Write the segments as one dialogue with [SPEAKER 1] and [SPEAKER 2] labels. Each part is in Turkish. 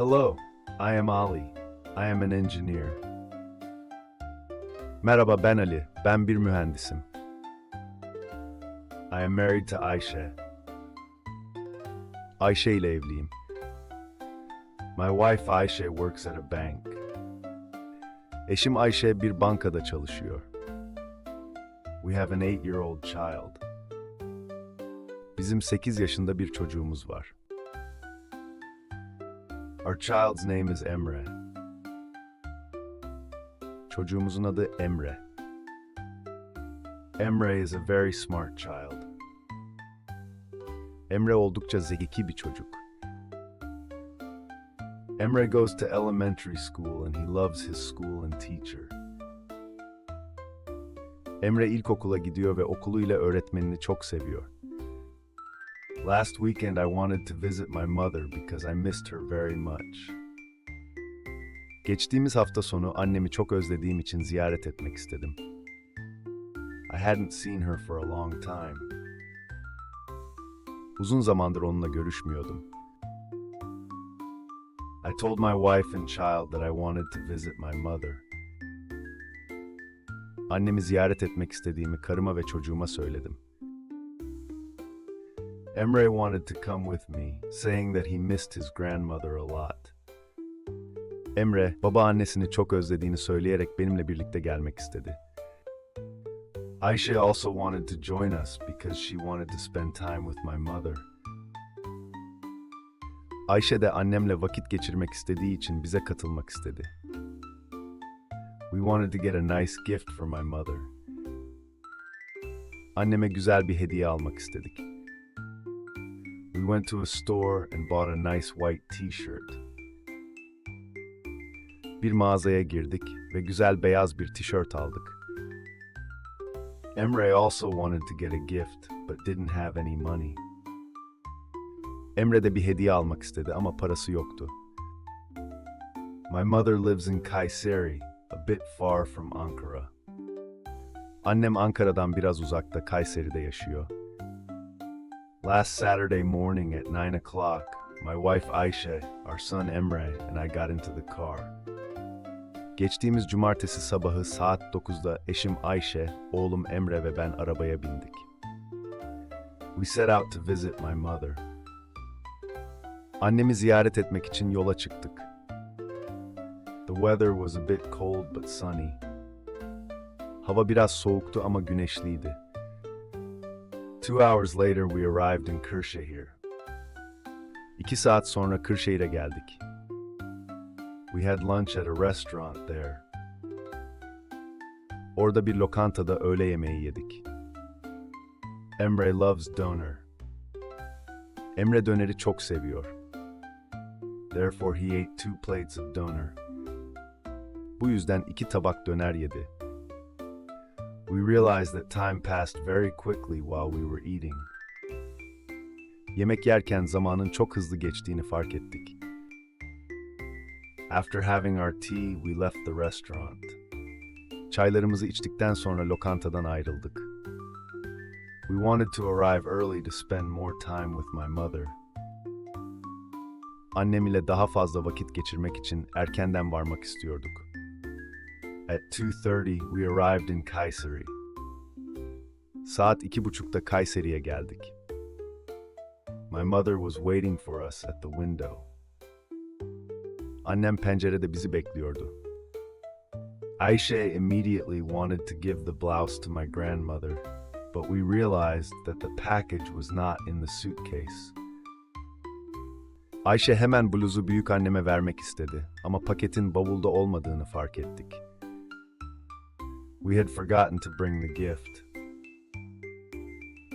[SPEAKER 1] Hello, I am Ali. I am an engineer. Merhaba ben Ali. Ben bir mühendisim. I am married to Ayşe. Ayşe ile evliyim. My wife Ayşe works at a bank. Eşim Ayşe bir bankada çalışıyor. We have an 8-year-old child. Bizim 8 yaşında bir çocuğumuz var. Our child's name is Emre. Çocuğumuzun adı Emre. Emre is a very smart child. Emre oldukça zeki bir çocuk. Emre goes to elementary school and he loves his school and teacher. Emre ilkokula gidiyor ve okuluyla öğretmenini çok seviyor. Last weekend I wanted to visit my mother because I missed her very much. Geçtiğimiz hafta sonu annemi çok özlediğim için ziyaret etmek istedim. I hadn't seen her for a long time. Uzun zamandır onunla görüşmüyordum. I told my wife and child that I wanted to visit my mother. Annemi ziyaret etmek istediğimi karıma ve çocuğuma söyledim. Emre wanted to come with me, saying that he missed his grandmother a lot. Emre, babaannesini çok özlediğini söyleyerek benimle birlikte gelmek istedi. Ayşe also wanted to join us because she wanted to spend time with my mother. Ayşe de annemle vakit geçirmek istediği için bize katılmak istedi. We wanted to get a nice gift for my mother. Anneme güzel bir hediye almak istedik. We went to a store and bought a nice white t-shirt. Bir mağazaya girdik ve güzel beyaz bir tişört aldık. Emre also wanted to get a gift but didn't have any money. Emre de bir hediye almak istedi ama parası yoktu. My mother lives in Kayseri, a bit far from Ankara. Annem Ankara'dan biraz uzakta Kayseri'de yaşıyor. Last Saturday morning at 9 o'clock, my wife Ayşe, our son Emre, and I got into the car. Geçtiğimiz cumartesi sabahı saat 9'da eşim Ayşe, oğlum Emre ve ben arabaya bindik. We set out to visit my mother. Annemi ziyaret etmek için yola çıktık. The weather was a bit cold but sunny. Hava biraz soğuktu ama güneşliydi. Two hours later we arrived in Kırşehir. İki saat sonra Kırşehir'e geldik. We had lunch at a restaurant there. Orada bir lokantada öğle yemeği yedik. Emre loves doner. Emre döneri çok seviyor. Therefore he ate two plates of doner. Bu yüzden iki tabak döner yedi. We realized that time passed very quickly while we were eating. Yemek yerken zamanın çok hızlı geçtiğini fark ettik. After having our tea, we left the restaurant. Çaylarımızı içtikten sonra lokantadan ayrıldık. We wanted to arrive early to spend more time with my mother. Annem ile daha fazla vakit geçirmek için erkenden varmak istiyorduk. At 2.30 we arrived in Kayseri. Saat iki buçukta Kayseri'ye geldik. My mother was waiting for us at the window. Annem pencerede bizi bekliyordu. Ayşe immediately wanted to give the blouse to my grandmother, but we realized that the package was not in the suitcase. Ayşe hemen bluzu büyük anneme vermek istedi ama paketin bavulda olmadığını fark ettik. We had forgotten to bring the gift.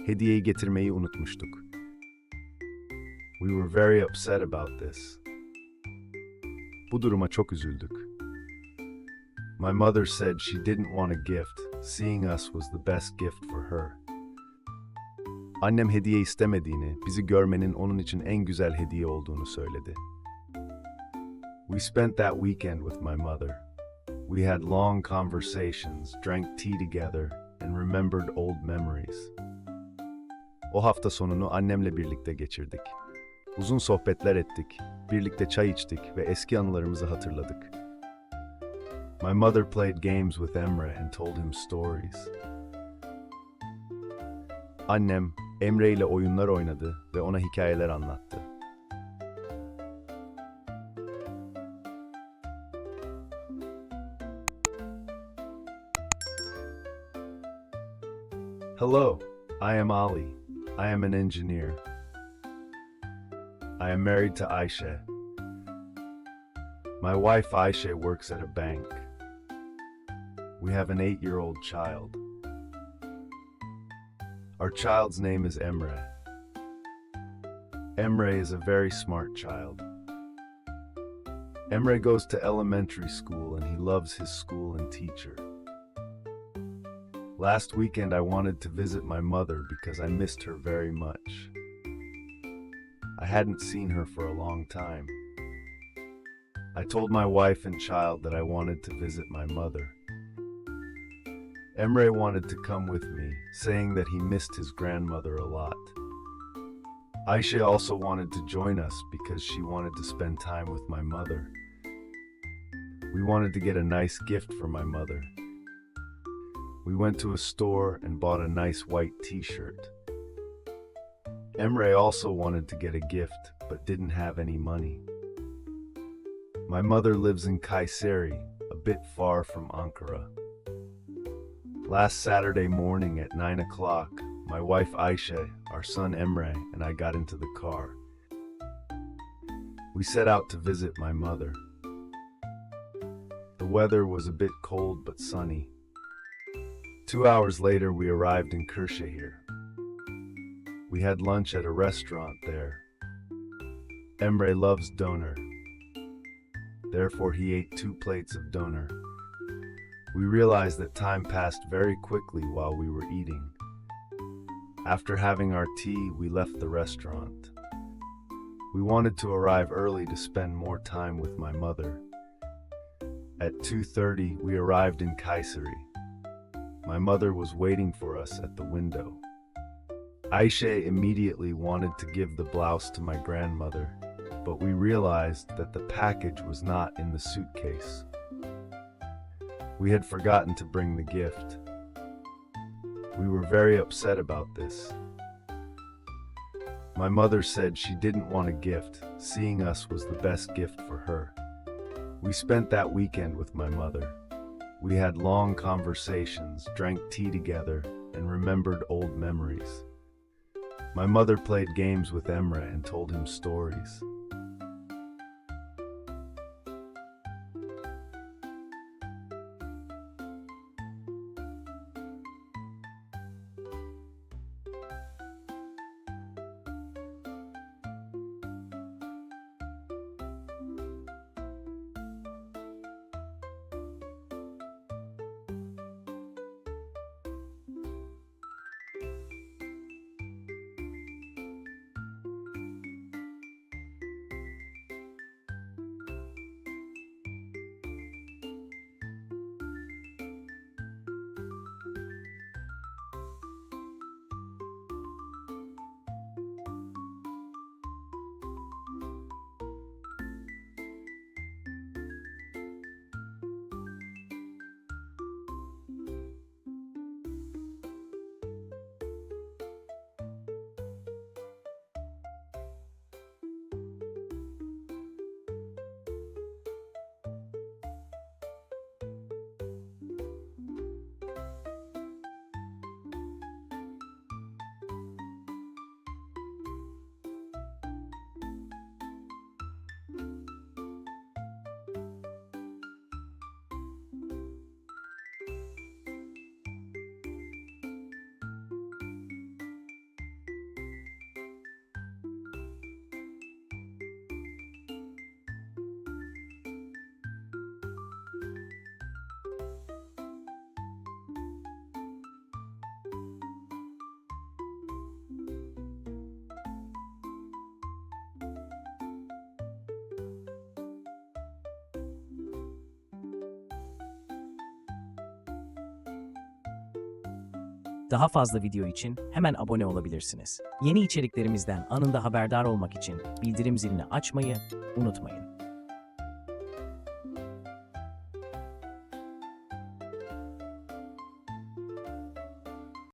[SPEAKER 1] Hediyeyi getirmeyi unutmuştuk. We were very upset about this. Bu duruma çok üzüldük. My mother said she didn't want a gift, seeing us was the best gift for her. Annem hediye istemediğini, bizi görmenin onun için en güzel hediye olduğunu söyledi. We spent that weekend with my mother. We had long conversations, drank tea together, and remembered old memories. O hafta sonunu annemle birlikte geçirdik. Uzun sohbetler ettik, birlikte çay içtik ve eski anılarımızı hatırladık. My mother played games with Emre and told him stories. Annem Emre ile oyunlar oynadı ve ona hikayeler anlattı. Hello, I am Ali. I am an engineer. I am married to Aisha. My wife Aisha works at a bank. We have an eight year old child. Our child's name is Emre. Emre is a very smart child. Emre goes to elementary school and he loves his school and teacher. Last weekend I wanted to visit my mother because I missed her very much. I hadn't seen her for a long time. I told my wife and child that I wanted to visit my mother. Emre wanted to come with me, saying that he missed his grandmother a lot. Aisha also wanted to join us because she wanted to spend time with my mother. We wanted to get a nice gift for my mother. We went to a store and bought a nice white t shirt. Emre also wanted to get a gift but didn't have any money. My mother lives in Kayseri, a bit far from Ankara. Last Saturday morning at 9 o'clock, my wife Aisha, our son Emre, and I got into the car. We set out to visit my mother. The weather was a bit cold but sunny. Two hours later, we arrived in Kırşehir. We had lunch at a restaurant there. Emre loves doner. Therefore, he ate two plates of doner. We realized that time passed very quickly while we were eating. After having our tea, we left the restaurant. We wanted to arrive early to spend more time with my mother. At 2:30, we arrived in Kayseri. My mother was waiting for us at the window. Aisha immediately wanted to give the blouse to my grandmother, but we realized that the package was not in the suitcase. We had forgotten to bring the gift. We were very upset about this. My mother said she didn't want a gift, seeing us was the best gift for her. We spent that weekend with my mother. We had long conversations, drank tea together, and remembered old memories. My mother played games with Emre and told him stories.
[SPEAKER 2] Daha fazla video için hemen abone olabilirsiniz. Yeni içeriklerimizden anında haberdar olmak için bildirim zilini açmayı unutmayın.